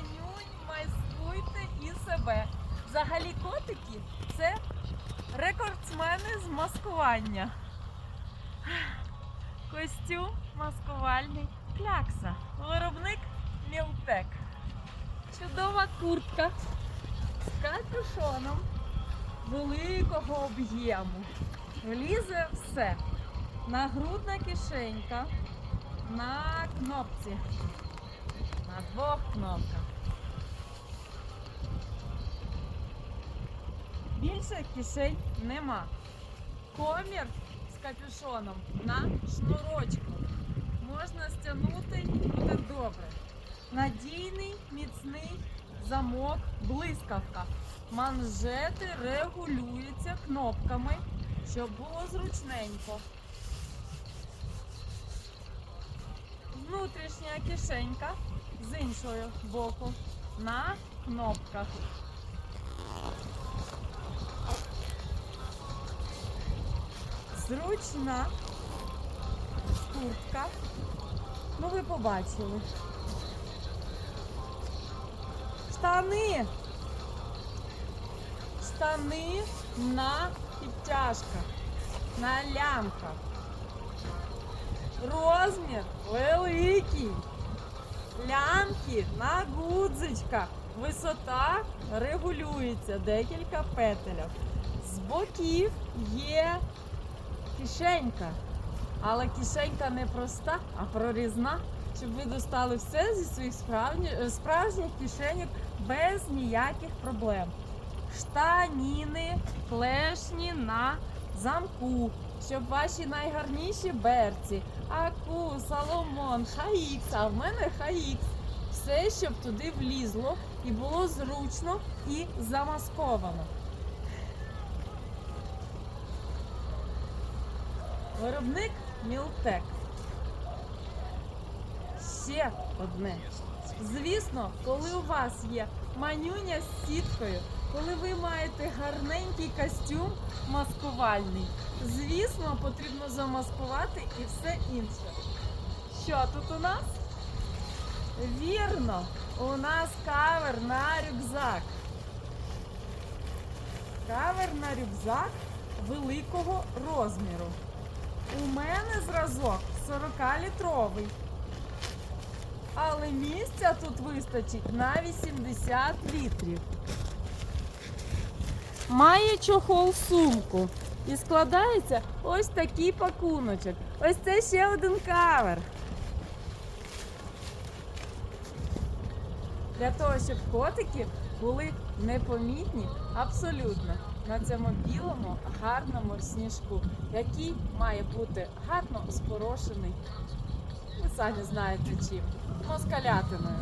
манюнь, майструйте і себе. Взагалі котики це рекордсмени з маскування. Костюм маскувальний клякса. Виробник Мілтек. Чудова куртка з капюшоном великого об'єму. Влізе все. Нагрудна кишенька на кнопці. Двох кнопках. Більше кишень нема. Комір з капюшоном на шнурочку. Можна стягнути буде добре. Надійний, міцний замок, блискавка. Манжети регулюються кнопками, щоб було зручненько. Внутрішня кишенька з іншого боку на кнопках. Зручна куртка. Ну, ви побачили. Штани. Штани на підтяжках, на лямках. Розмір великий. Лямки на гудзичках. Висота регулюється декілька петелів. З боків є кишенька. Але кишенька не проста, а прорізна, щоб ви достали все зі своїх е, справжніх кишеньок без ніяких проблем. Штаніни, клешні на замку, щоб ваші найгарніші берці, аку, саломон, хаїкс, а в мене хаїкс. Все, щоб туди влізло і було зручно і замасковано. Виробник Мілтек. Ще одне. Звісно, коли у вас є манюня з сіткою, коли ви маєте гарненький костюм маскувальний, звісно, потрібно замаскувати і все інше. Що тут у нас? Вірно, у нас кавер на рюкзак. Кавер на рюкзак великого розміру. У мене зразок 40-літровий. Але місця тут вистачить на 80 літрів. Має чохол сумку. І складається ось такий пакуночок. Ось це ще один кавер. Для того, щоб котики були непомітні абсолютно на цьому білому гарному сніжку, який має бути гарно спорошений. Ви самі знаєте чим. Москалятиною.